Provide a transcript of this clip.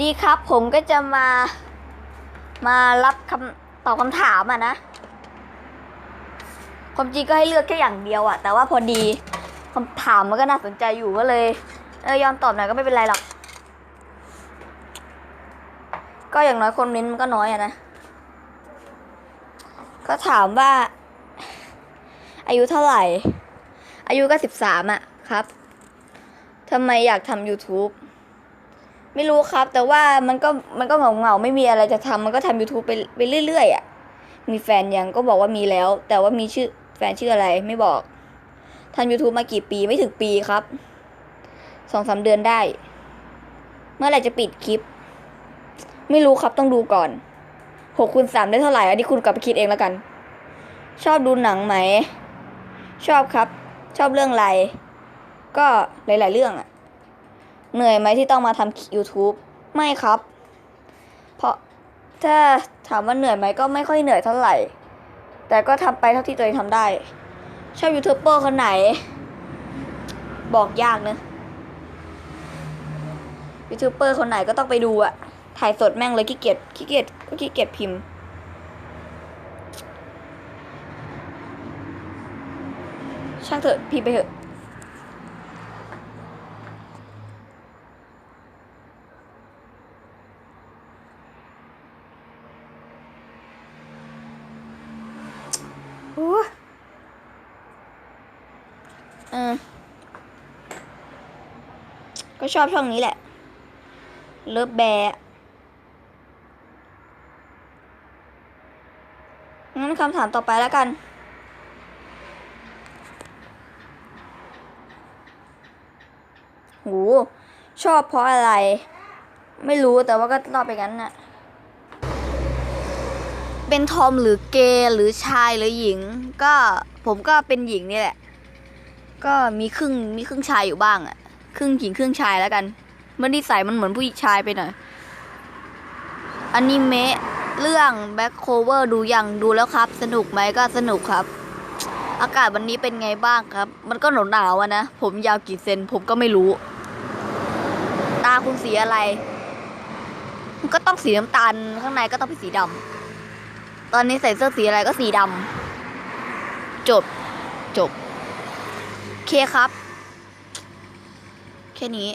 ดีครับ ผมก็จะมา มารับคำตอบคำถามอะนะความจริงก็ให้เลือกแค่อย่างเดียวอะแต่ว่าพอดีคำถามมันก็น่าสนใจอยู่ก็เลย เออยอมตอบหน่อยก็ไม่เป็นไรหรอก ก็อย่างน้อยคนเม้นมันก็น้อยอะนะ ก็ถามว่า อายุเท่าไหร่ อายุก็สิบสามอะครับทำไมอยากทำ YouTube ไม่รู้ครับ แต่ว่ามันก็มันก็เหงาเงาไม่มีอะไรจะทำมันก็ทำ YouTube ไปไปเรื่อยๆอะมีแฟนยังก็บอกว่ามีแล้ว แต่ว่ามีชื่อแฟนชื่ออะไรไม่บอกทำ YouTube มากี่ปีไม่ถึงปีครับสองสามเดือนได้ เมื่อไหร่จะปิดคลิป ไม่รู้ครับต้องดูก่อนหกคูณสามได้เท่าไหร่ อันนี้คุณกลับไปคิดเองแล้วกัน ชอบดูหนังไหม ชอบครับ ชอบเรื่องอะไร ก็หลาย ๆ เรื่องอะ เหนื่อยไหมที่ต้องมาทำ YouTube ไม่ครับ เพราะถ้าถามว่าเหนื่อยไหมก็ไม่ค่อยเหนื่อยเท่าไหร่ แต่ก็ทำไปเท่าที่ตัวเองทำได้ ชอบยูทูบเบอร์คนไหน บอกยากนะยูทูบเบอร์คนไหนก็ต้องไปดูอะถ่ายสดแม่งเลยขี้เกียจขี้เกียจก็ขี้เกียจพิมพ์ช่างเถอะพิมพ์ไปเถอะ โอ้เออก็ชอบช่องนี้แหละ เลิฟแบร์งั้นคำถามต่อไปแล้วกันโหชอบเพราะอะไร ไม่รู้แต่ว่าก็ตอบไปงั้นน่ะ เป็นทอมหรือเกย์หรือชายหรือหญิง ก็ผมก็เป็นหญิงนี่แหละ ก็มีครึ่งมีครึ่งชายอยู่บ้างอะครึ่งหญิงครึ่งชายแล้วกัน มันนิสัยมันเหมือนผู้ชายไปหน่อยอนิเมะเรื่องแบ็คโคเวอร์ดูยังดูแล้วครับ สนุกไหมก็สนุกครับ อากาศวันนี้เป็นไงบ้างครับ มันก็หนาวหนาวอะนะ ผมยาวกี่เซนผมก็ไม่รู้ ตาคุณสีอะไร ก็ต้องสีน้ำตาลข้างในก็ต้องเป็นสีดำ ตอนนี้ใส่เสื้อสีอะไรก็สีดำจบ จบ เคครับ แค่นี้